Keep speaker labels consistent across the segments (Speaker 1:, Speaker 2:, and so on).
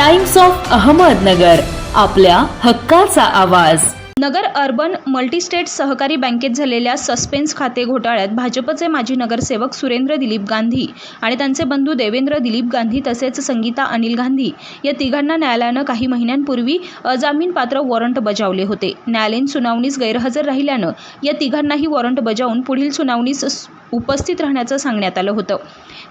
Speaker 1: Times of Ahmednagar आपल्या हक्काचा आवाज.
Speaker 2: नगर अर्बन मल्टीस्टेट सहकारी बँकेत झालेल्या सस्पेन्स खाते घोटाळ्यात भाजपचे माजी नगरसेवक सुरेंद्र दिलीप गांधी आणि त्यांचे बंधू देवेंद्र दिलीप गांधी तसेच संगीता अनिल गांधी या तिघांना न्यायालयानं काही महिन्यांपूर्वी अजामीनपात्र वॉरंट बजावले होते. न्यायालयीन सुनावणीस गैरहजर राहिल्यानं या तिघांनाही वॉरंट बजावून पुढील सुनावणीस उपस्थित राहण्याचं सांगण्यात आलं होतं.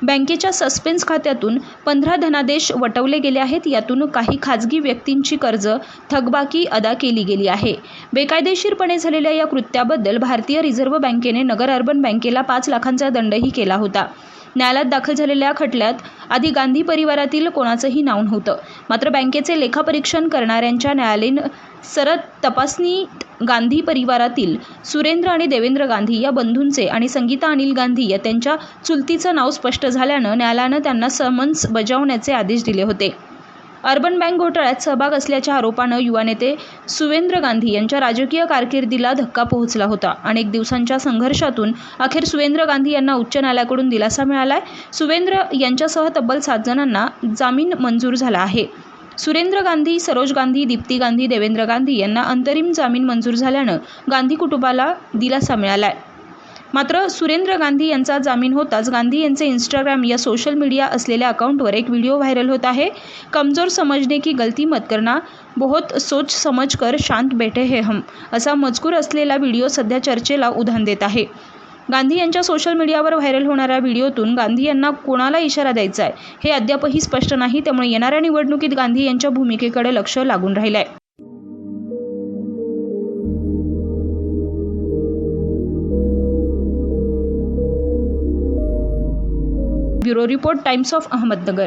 Speaker 2: बँकेच्या सस्पेन्स खात्यातून पंधरा धनादेश वटवले गेले आहेत. यातून काही खाजगी व्यक्तींची कर्ज थकबाकी अदा केली गेली आहे. बेकायदेशीरपणे झालेल्या या कृत्याबद्दल भारतीय रिझर्व्ह बँकेने नगर अर्बन बँकेला पाच लाखांचा दंडही केला होता. न्यायालयात दाखल झालेल्या खटल्यात आधी गांधी परिवारातील कोणाचंही नाव नव्हतं. मात्र बँकेचे लेखापरीक्षण करणाऱ्यांच्या न्यायालयीन सरत तपासणीत गांधी परिवारातील सुरेंद्र आणि देवेंद्र गांधी या बंधूंचे आणि संगीता अनिल गांधी या त्यांच्या चुलतीचं नाव स्पष्ट झाल्यानं न्यायालयानं त्यांना समन्स बजावण्याचे आदेश दिले होते. अर्बन बँक घोटाळ्यात सहभाग असल्याच्या आरोपानं युवा नेते सुवेंद्र गांधी यांच्या राजकीय कारकिर्दीला धक्का पोहोचला होता. अनेक दिवसांच्या संघर्षातून अखेर सुवेंद्र गांधी यांना उच्च न्यायालयाकडून दिलासा मिळालाय. सुवेंद्र यांच्यासह तब्बल सात जणांना जामीन मंजूर झाला आहे. सुरेंद्र गांधी सरोज गांधी दीप्ती गांधी देवेंद्र गांधी यांना अंतरिम जामीन मंजूर झाल्यानं गांधी कुटुंबाला दिलासा मिळालाय. मात्र सुरेंद्र गांधी यांचा जामीन होताच गांधी यांचे इंस्टाग्राम या सोशल मीडिया असलेल्या अकाउंटवर एक व्हिडिओ व्हायरल होत आहे. कमजोर समजणे की गलती मत करना बहुत सोच समज कर शांत बैठे हे हम असा मजकूर असलेला व्हिडिओ सध्या चर्चेला उधाण देत आहे. गांधी यांच्या सोशल मीडियावर व्हायरल होणाऱ्या व्हिडिओतून गांधी यांना कोणाला इशारा द्यायचा आहे? हे अद्यापही स्पष्ट नाही. त्यामुळे येणाऱ्या निवडणुकीत गांधी यांच्या भूमिकेकडे लक्ष लागून राहिलं आहे bureau report Times of Ahmednagar.